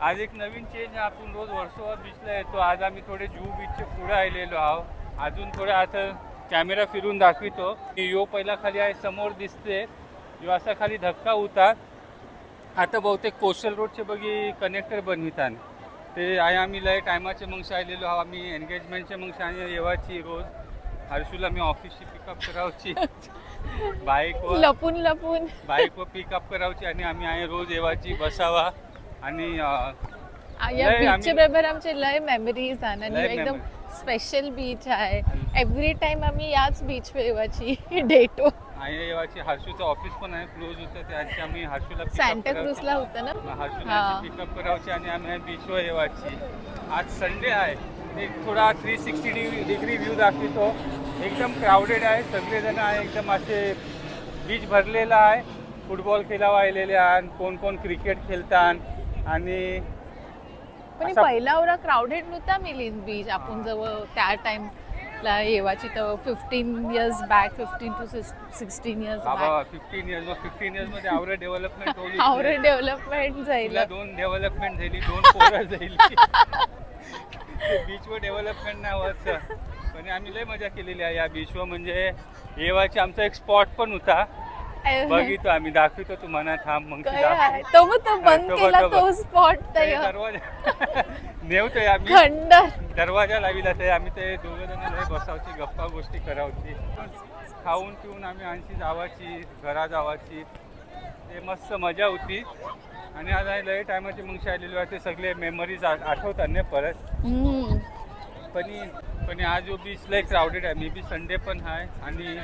आज एक नवीन चेंज आपण रोज वर्सोवा बीचला येतो आज आम्ही थोडे जुहू बीचचे पुढे आलेलो आहोत. अजून थोडं आता कॅमेरा फिरून दाखवितो. यो पहिला खाली आहे समोर दिसते. यो असा खाली धक्का होता. आता बहुतेक कोस्टल रोडचे बघी कनेक्टर बनवितात ते आहे आम्ही लय टायमाचे मग आलेलो आहोत. आम्ही एंगेजमेंटचे मग येवाची रोज. हर्षूला मी ऑफिसची पिकअप करावची. बाईकवर लपून लपून. बाईकवर पिकअप करावची आणि आम्ही आहे रोज येवाची बसावा. आणि या लय बीचच्या आम्ही- बरोबर आमचे लय मेमरीज आहे आणि लय एकदम. स्पेशल बीच आहे. एव्हरी टाइम आम्ही याच बीच येवाची डेटो आहे येवाची हर्षूचं ऑफिस पण आहे क्लोज होतं. त्याची आम्ही हर्षूला pick up सॅन्टा करावची. क्रूजला होतं ना? हर्षूला हा. पिकअप करावची आणि आम्ही बीचवर येवाची. आज संडे आहे. एक थोडा थ्री सिक्स्टी डिग्री व्ह्यू दाखवतो. एकदम क्राऊडेड आहे. सगळेजण आहे. एकदम असे बीच भरलेला आहे. फुटबॉल खेळावा आलेले आहे कोण कोण क्रिकेट खेळतात. आणि पण असा- पहिला एवढा क्राऊडेड नव्हता मिलिंद बीच आपण जवळ त्या टाइमला येवाची तर fifteen years back fifteen to sixteen years बाबा बॅक फिफ्टीन इयर्स फिफ्टीन इयर्समध्ये आवड डेव्हलपमेंट होली आवरे डेव्हलपमेंट जाईल तुला दोन डेव्हलपमेंट झाली दोन पोरं झाली. बीचवर डेव्हलपमेंट नाही होत पण आम्ही लय मजा केलेली आहे या बीचवर म्हणजे येवाची आमचा एक स्पॉट पण होता. बघितो आम्ही दाखवतो तुम्हाला थांब मग ती? दाखव. मग तो बंद तो बघ, केला तो तो बघ. स्पॉट ते दरवाजा नेवतोय आम्ही. खंडर. दरवाजा लाविला ते आम्ही ते दोघं जण लय बसावची गप्पा गोष्टी करावची. खाऊन पिऊन आम्ही आणखी जावाची घरा जावाची. ते मस्त मजा होती. आणि आज आहे लय टायमाची मग आलेलो आहे ते सगळे मेमरीज आठवतात नाही परत. हम्म. पण पण आज जो बीच लय क्राऊडेड आहे मे बी संडे पण आहे. आणि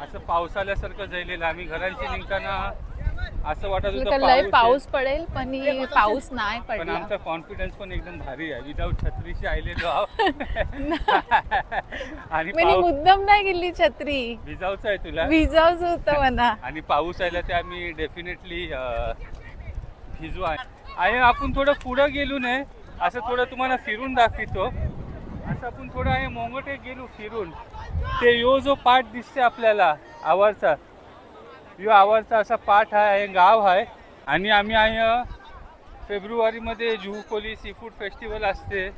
असं पावसाल्यासारखं झालेलं आम्ही घरांची निघताना असं वाटत तुला होतं लय पाऊस पडेल पण ही पाऊस नाही पण पडला. आमचा कॉन्फिडन्स पण एकदम भारी आहे. विदाऊट छत्रीशी आलेलो आहोत. आणि मी पाऊस मुद्दाम नाही गेली छत्री. भिजावचं आहे तुला. विजावच होतं म्हणा. आणि पाऊस आला ते आम्ही डेफिनेटली भिजू आहे. आणि आपण थोडं पुढं गेलो नाही असं थोडं तुम्हाला फिरून दाखवतो. असं आपण थोडं आहे मोंगटे गेलो फिरून. ते यो जो पाठ दिसते आपल्याला आवारचा. यो आवारचा असा पाठ आहे गाव आहे. आणि आम्ही आहे फेब्रुवारीमध्ये Juhu Koli sea food festival असते.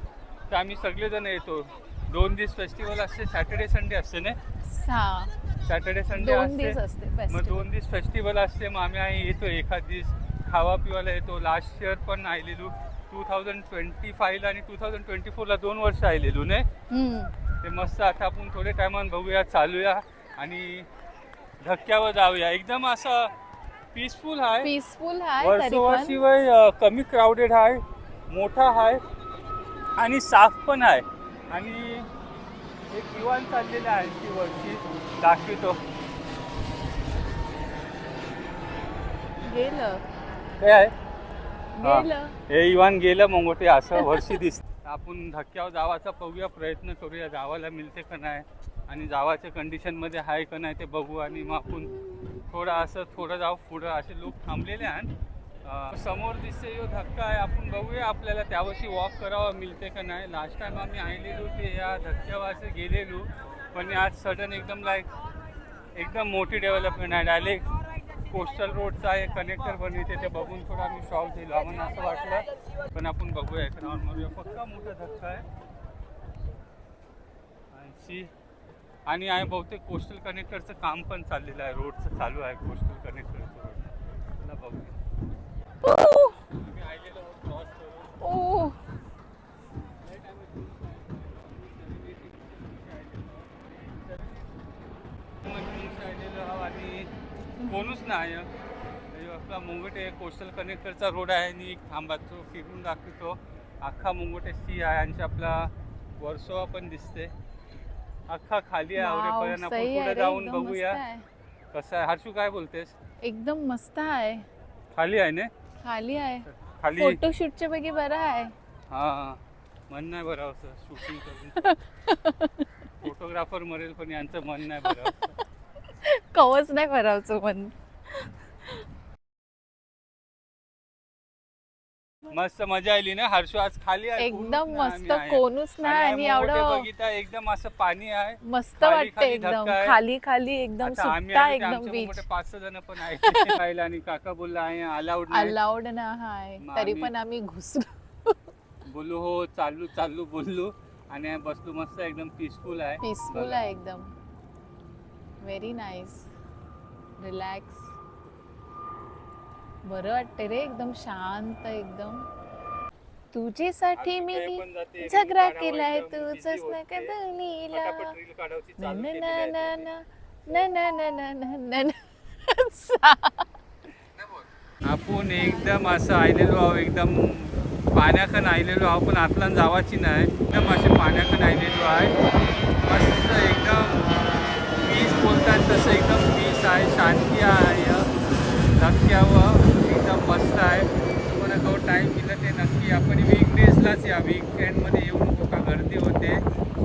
तर आम्ही सगळेजण येतो. दोन दिवस फेस्टिवल असते सॅटर्डे संडे असते ना हा सॅटर्डे संडे असते. मग. दोन दिवस फेस्टिवल असते मग आम्ही आहे येतो एखाद दिवस. खावा पिवायला येतो. लास्ट इयर पण आलेलो. टू थाउजंड ट्वेंटी फाईव्हला आणि टू थाउजंड ट्वेंटी फोरला दोन वर्ष आलेलो ने. ते मस्त आता आपण थोड्या टायमान बघूया चालूया आणि धक्क्यावर जाऊया. एकदम असं पीसफुल आहे पीसफुल आहे तरी पण कमी क्राऊडेड आहे मोठा आहे आणि साफ पण आहे आणि एक युवान चाललेलं आहे ती वर्षी दाखवतो. गेलं. काय आहे? हा. गेलं. हे. इवान गेलं मंगोटे असं वर्षी दिसत आपण धक्क्यावर जावाचा पाहूया प्रयत्न करूया जावाला मिळते का नाही आणि जावाच्या कंडिशनमध्ये आहे का नाही ते बघू आणि मग आपण थोडं असं थोडं जाऊ पुढं. असे लोक थांबलेले आहेत. समोर दिसते जो धक्का आहे. आपण बघूया आपल्याला त्यावर्षी वॉक करावा मिळते का नाही. लास्ट टाईम आम्ही आलेलो ते या धक्क्यावर असं गेलेलो. पण आज सडन एकदम लाईक एकदम मोठी डेव्हलपमेंट आहे. डायरेक्ट कोस्टल रोडचा आहे कनेक्टर बनविते ते बघून थोडं आम्ही शॉक दिलो आम्हाला असं वाटलं. पण आपण बघूया एक राऊंड मारूया फक्त मोठा धक्का आहे. ऐंशी आणि आहे बहुतेक कोस्टल कनेक्टरचं काम पण चाललेलं आहे. रोडचं चालू आहे कोस्टल कनेक्टरचं रोड बघूया ऊ, आम्ही आलेलो आहोत क्रॉस करून ऊ. लय time आहे. आणि हे आपला मुंगटे कोस्टल कनेक्टरचा रोड आहे. आणि थांबा तो फिरून दाखवतो. अख्खा मुंगटे सी आहे. आणि आपला वर्सोवा पण दिसते अख्खा खाली आहे. आवरेपर्यंत आपण पुढे जाऊन बघूया. कसं आहे? हर्षू काय बोलतेस? एकदम मस्त आहे. खाली आहे ना? खाली आहे. खाली. फोटोशूटच्या पैकी बरं आहे. हा मन नाही बरं असं शूटिंग करून. फोटोग्राफर मरेल पण यांचं मन नाही बरं कवच नाही करायचं पण मस्त मजा आली ना? हर्षू आज खाली आहे एकदम मस्त आहे. कोणूच नाही आणि मोठे एवढं एकदम असं पाणी आहे. मस्त खाली- वाटतं खाली एकदम. धक्का आहे. खाली खाली एकदम आता आम्ही सुट्टा ते एकदम आमचे बीच मोठे पाच सहा जण पण आहे. पाहिलं आणि काका बोलला आहे अलाउड नाही. अलाउड ना हाय मग तरी आम्ही- पण आम्ही घुसलो. बोलू हो चालू चालू बोललो. आणि बसलो मस्त एकदम पीसफुल आहे. पीसफुल बघा. आहे एकदम. व्हेरी नाईस रिलॅक्स बरं वाटते रे एकदम शांत एकदम. तुझ्यासाठी मी झगडा केलाय तुझच busy न. कदलीला ना ना ना ना. ना ना ना ना ना ना ना. सा- आपण एकदम असं आयलेलो आहो एकदम पाण्याकन आयलेलो आहो पण आतल्यान जावाची नाही. एकदम असे पाण्याकन आयलेलो आहे. मस्त एकदम पीस बोलतात तसं एकदम पीस आहे शांती आहे. धक्क्यावर. एकदम मस्त आहे. पण तो टाईम दिला ते नक्की आपण वीकडेजलाच या. वीकेंडमध्ये येऊ नको का गर्दी होते.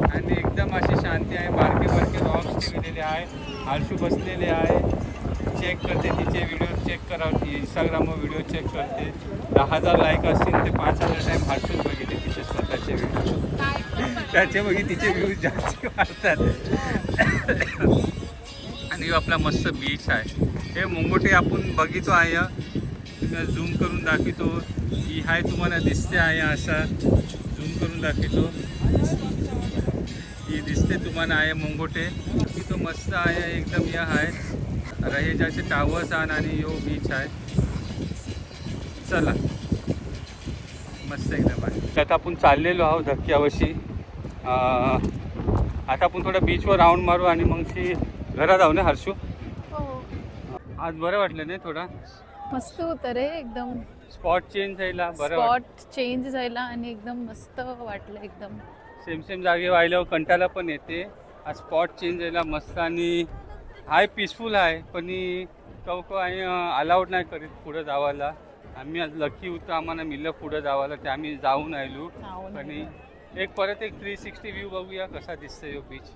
आणि एकदम अशी शांती आहे. बारके बारके रॉक्स ठेवलेले आहे. आरशू बसलेले आहे. चेक करते तिचे व्हिडिओ चेक करा. इंस्टाग्रामवर व्हिडिओ चेक करते. दहा हजार लाईक असतील ते पाच हजार टाईम हर्षून बघितले तिचे स्वतःचे व्हिडिओ त्याचे बघी तिचे व्ह्यूज जास्त वाढतात. आणि आपला मस्त बीच आहे. हे मुंगोटे आपण बघितो आहे. झूम करून दाखवतो. ही हाय तुम्हाला दिसते आहे असा झूम करून दाखवतो. ही दिसते तुम्हाला आहे मुंगोटे. की तो मस्त आहे एकदम या आहे रहेजाचे टावर्स आहे आणि यो बीच आहे. चला. मस्त एकदम आहे. आता आपण चाललेलो आहोत धक्क्यावशी. आता आपण थोडं बीचवर राऊंड मारू आणि मग ती घरात जाऊ ना हर्षू? हो. आज बरं वाटलं नाही थोडा? मस्त होतं रे एकदम. स्पॉट चेंज झाला बरं स्पॉट चेंज झाला आणि एकदम मस्त वाटलं एकदम. सेम सेम जागे वाहिल्यावर कंटाळा पण येते. हा स्पॉट चेंज झाला मस्त आणि हाय पीसफुल आहे पण कव आहे अलाउड नाही करीत पुढं जावायला. आम्ही आज लकी होतो आम्हाला मिळलं पुढं जावायला ते आम्ही जाऊन आलो जाऊन आलो. एक परत एक थ्री सिक्स्टी व्ह्यू बघूया कसा दिसतोय यो बीच.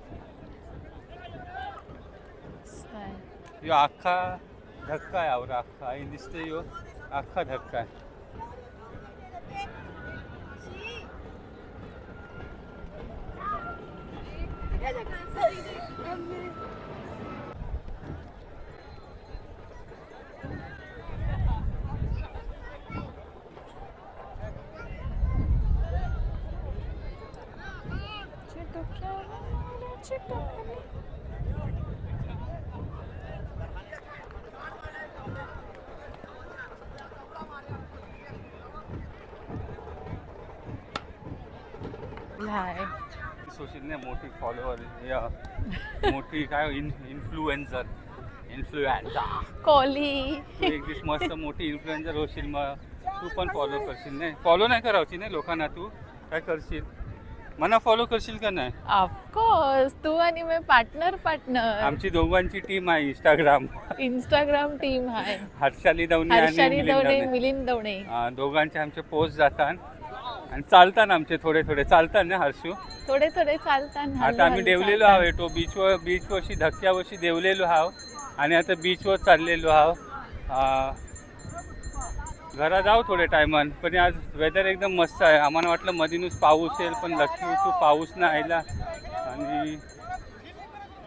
यो अख्खा धक्का आहे आवरा अख्खा. आणि दिसतोय यो. अख्खा धक्का आहे. चिटुक्याला चिटुकली. हाय सोशल ने मोठी फॉलोअर या मोठी काय इन इन्फ्लुएन्सर इन्फ्लुएन्सर कॉली एक दिवस मस्त मोठी इन्फ्लुएन्सर होशील मग. तू पण फॉलो करशील नाही? फॉलो नाही करावची नाही लोकांना तू? काय करशील? मला फॉलो करशील का नाही? ऑफकोर्स तू आणि मी पार्टनर पार्टनर आमची दोघांची टीम आहे इंस्टाग्राम इंस्टाग्राम टीम आहे. हर्षाली दवणे आणि हर्षाली दवणे दवणे. मिलिंद दवणे दोघांचे आमचे पोस्ट जातात. आणि चालतात आमचे थोडे थोडे. चालतात ना हर्षू? थोडे थोडे चालताना आता आम्ही देवलेलो आहोत तो बीचवर बीचवरशी धक्क्यावरशी देवलेलो आहो आणि आता बीचवर चाललेलो आहो घरा जाऊ थोडे टायमान पण आज वेदर एकदम मस्त आहे. आम्हाला वाटलं मधीनच पाऊस येईल पण लक्ष्मी तू पाऊस नाही आला. आणि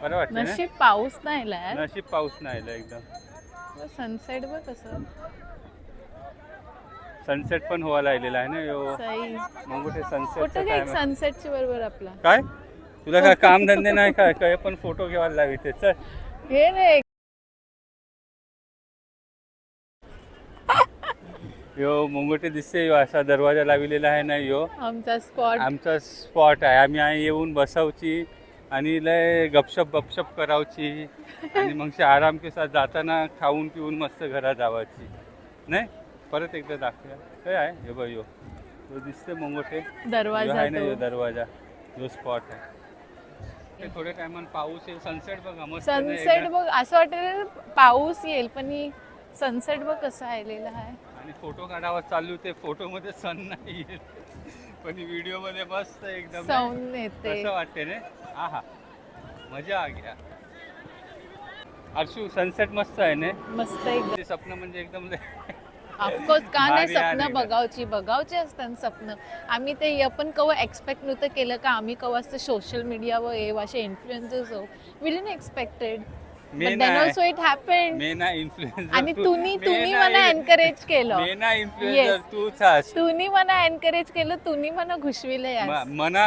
बरं वाटतं ना? नशीब पाऊस नाही नशीब पाऊस नाही आला एकदम. सनसेट बघ कसं. सनसेट पण व्हायला लागलेला आहे ना यो. सई. मग कुठे फोटो सनसेट घे सनसेटची बरोबर आपला. काय? तुला काय काम धंदे नाही काय काय पण फोटो घ्यायला लाविते चल. हे रे. यो मुंगोटे दिसते यो असा दरवाजा लावलेला आहे ना यो. आमचा स्पॉट आमचा स्पॉट आहे. आम्ही आहे येऊन बसावची आणि लय गपशप बपशप करावची. आणि मग आराम के साथ जाताना खाऊन पिऊन मस्त घरात जावाची नाही? परत एकदा दाखवूया. काय आहे हे बघ यो. तो दिसते मुंगोटे दरवाजा आहे ना यो दरवाजा. जो स्पॉट आहे. थोड्या टायमान पाऊस येईल. सनसेट बघा मस्त ना सनसेट. बघ असं वाटेल पाऊस येईल पण सनसेट बघ कसं आलेला आहे. आणि फोटो काढावा चालू ते फोटो मध्ये सन नाही येत. पण व्हिडिओमध्ये मस्त एकदम. साऊंड येते. कसं वाटते रे? आहा मजा आ गया. हर्षू सनसेट मस्त आहे ना? मस्त एकदम स्वप्न म्हणजे एकदम ऑफकोर्स का नाही स्वप्न? बघावची बघावची असतात स्वप्न आम्ही ते आपण कवा एक्सपेक्ट नव्हतं केलं का आम्ही कवा असं सोशल मीडियावर ये असे इन्फ्लुएन्सर्स हो. We didn't expected. Also it happened मे ना इन्फ्लुएन्सर आणि तुम्ही तुम्ही मला एनकरेज केलं. तुम्ही मला एनकरेज केलं तुम्ही मला घुसविलं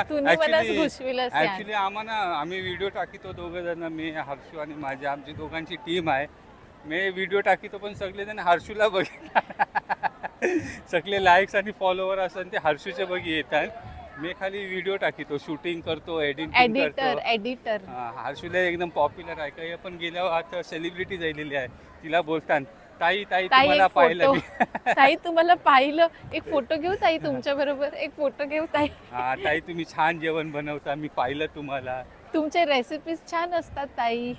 तुम्ही मला घुसविलंच यार. ऍक्च्युली आम्हाला आम्ही व्हिडिओ टाकितो दोघं जण. मी हर्षू आणि माझ्या आमची दोघांची टीम आहे. मी व्हिडिओ टाकितो पण सगळे जण हर्षूला बघितला. सगळे लाईक्स आणि फॉलोवर असतात ते हर्षूचे बघी येतात. मी खाली व्हिडिओ टाकितो शूटिंग करतो एडिटिंग एडिटर करतो एडिटर हा, हर्षूला एकदम पॉप्युलर आहे. काही पण गेल्यावर आता सेलिब्रिटी झालेली आहे. तिला बोलतात ताई ताई ताई तुम्हाला एक पाहिलं फोटो ताई तुम्हाला पाहिलं. एक फोटो घेऊ ताई तुमच्या बरोबर? एक फोटो घेऊ ताई? हा ताई तुम्ही छान जेवण बनवता. मी पाहिलं तुम्हाला. तुमचे रेसिपीज छान असतात ताई.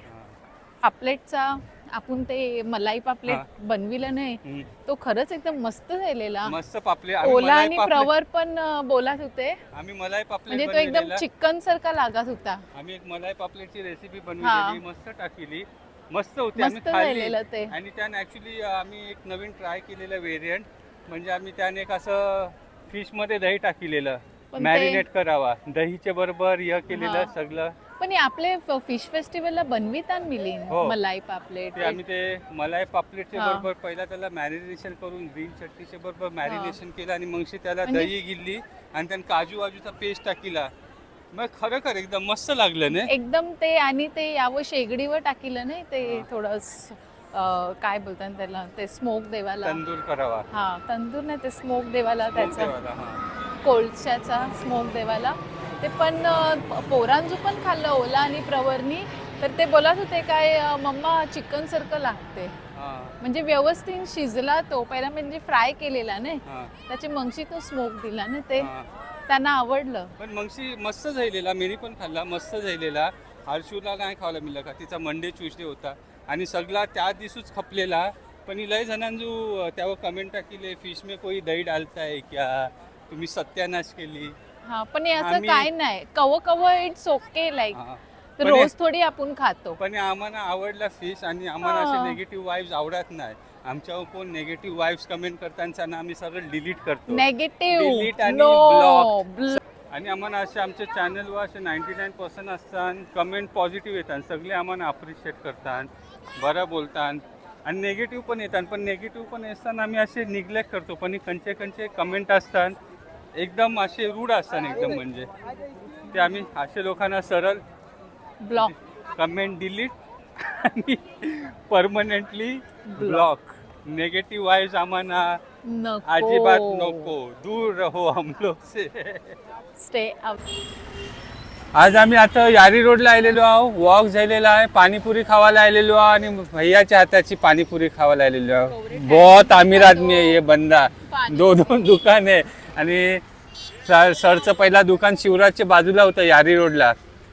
पापलेटचा आपण ते मलाई पापलेट. बनविलं नाही. तो खरंच एकदम मस्त झालेला. मस्त पापले आम्ही ओला मलाई आणि पापलेट- प्रवर पण अं, बोलत होते. आम्ही मलाई पापलेट म्हणजे तो एकदम बनवलेला. चिकन सारखा लागत होता. आम्ही एक मलाई पापलेटची रेसिपी. बनवलेली मस्त टाकलेली. मस्त होती. आम्ही मस्त खाल्ली. झालेलं ते. आणि त्याने ऍक्च्युली आम्ही एक नवीन ट्राय केलेलं व्हेरियंट म्हणजे आम्ही त्याने एक असं फिशमध्ये दही टाकलेलं. पण ते- मॅरिनेट करावा. दहीच्या बरोबर हे केलेलं हा. सगळं. पण हे आपले फिश फेस्टिवलला बनवितात मिलीन हो. मलाई पापलेट ते आम्ही ते मलाई पापलेटच्या हा. बरोबर पहिला त्याला मॅरिनेशन करून ग्रीन चटणीच्या बरोबर मॅरिनेशन केलं आणि मग त्याला म्हणजे- दही गिल्ली आणि त्याने काजू वाजूचा पेस्ट टाकीला. मग खरोखर एकदम मस्त लागलं ना एकदम ते आणि ते यावं शेगडीवर टाकीलं नाही? ते थोडं स- अं, काय बोलतात त्याला? ते स्मोक देवाला. तंदूर करावा. हा तंदूर नाही ते स्मोक देवाला त्याचा. कोणत्यावाला? हा. कोळशाचा स्मोक देवाला. ते पण पोरांजू पण खाल्लं ओला आणि प्रवरनी. तर ते बोलत होते काय मम्मा चिकन सारखं लागते म्हणजे व्यवस्थित शिजला तो. पहिला म्हणजे फ्राय केलेला हा, त्याची मगशी तो स्मोक दिला ना ते. त्यांना आवडलं. पण मगशी मस्त झालेला. मेरी पण खाल्ला मस्त झालेला. हर्षूला नाही खायला मिळलं का? तिचा मंडे ट्युजडे होता. आणि सगळा त्या दिवसूच खपलेला. पण लय जणांजू त्यावर कमेंट टाकीले फिश में कोई दही डालताय क्या? तुम्ही सत्यानाश केली. हा पण हे असं आम्ही- काय नाही. कव कव इट्स ओके लाईक हा. पण हे- रोज थोडी आपण खातो. पण हे आम्हाला आवडला फिश आणि आम्हाला हा. असे निगेटिव्ह वाईब्स आवडत नाही. आमच्यावर कोण निगेटिव्ह वाईब्स कमेंट करताना आम्ही सगळं डिलीट करतो. Delete नेगेटिव्ह आणि नो आणि आम्हाला असे आमच्या चॅनलवर असे नाईन्टी नाईन पर्सेंट असतात कमेंट पॉझिटिव्ह येतात सगळे आम्हाला अप्रिशिएट करतात. बरं बोलतात. आणि नेगेटिव्ह पण येतात पण नेगेटिव्ह पण असताना आम्ही असे निग्लेक्ट करतो. पण हे कंचे कंचे कमेंट असतात. एकदम असे रूढ असतात एकदम म्हणजे. ते आम्ही असे लोकांना सरळ ब्लॉक कमेंट डिलीट आणि परमनंटली ब्लॉक नेगेटिव्ह वाईज आम्हाला अजिबात नको. दूर रहो हम लोग से. स्टे आज आम्ही आता यारी रोडला आलेलो आहो. वॉक झालेला आहे. पाणीपुरी खावायला आलेलो आहो. आणि भैयाच्या हाताची पाणीपुरी खावायला आलेलो आहो. बहुत अमीर आदमी आहे. हे बंदा. दोन दोन दुकान आहे. आणि सर सरचं पहिला दुकान शिवराजच्या बाजूला होतं यारी रोडला.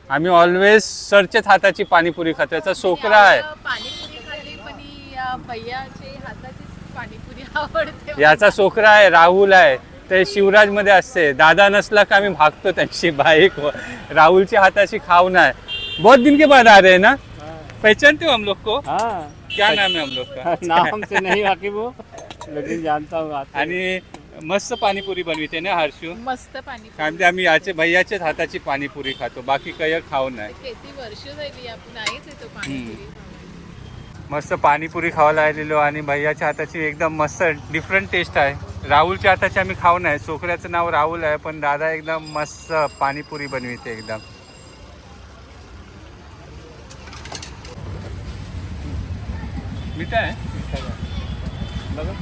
आम्ही ऑलवेज सरच्याच हाताची पाणीपुरी खातो. याचा सोकरा आहे. पाणीपुरी खाल्ली पण अं, भैयाची हाताची पाणीपुरी आवडते. याचा सोकरा आहे राहुल आहे. ते शिवराजमध्ये असते. दादा नसला का आम्ही भागतो त्यांची बाईक. राहुलच्या हाताची खाऊ नाही. बहुत दिन के बाद आ रहे हैं ना? पहचानते हो हम लोग को? हाँ। क्या नाम है हम लोग का? नाम से नहीं वाकिफ लेकिन जानता हूँ आते आणि मस्त पाणीपुरी बनविते ना हर्षू? मस्त पाणीपुरी. काय म्हणते आम्ही याचे भैयाच्याच हाताची पाणीपुरी खातो बाकी काही खाऊ नाही किती वर्ष झाली आपण नाहीच येतो पाणीपुरी मस्त पाणीपुरी खावायला आलेलो आणि भैयाच्या हाताची एकदम मस्त डिफरंट टेस्ट आहे. राहुलच्या हाताची आम्ही खाऊ नाही सोकऱ्याचं नाव राहुल आहे पण दादा एकदम मस्त पाणीपुरी बनविते एकदम. मीठ आहे? ये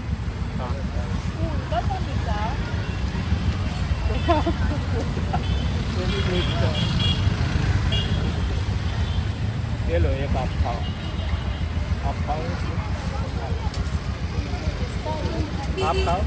얘를 아파 아파 아파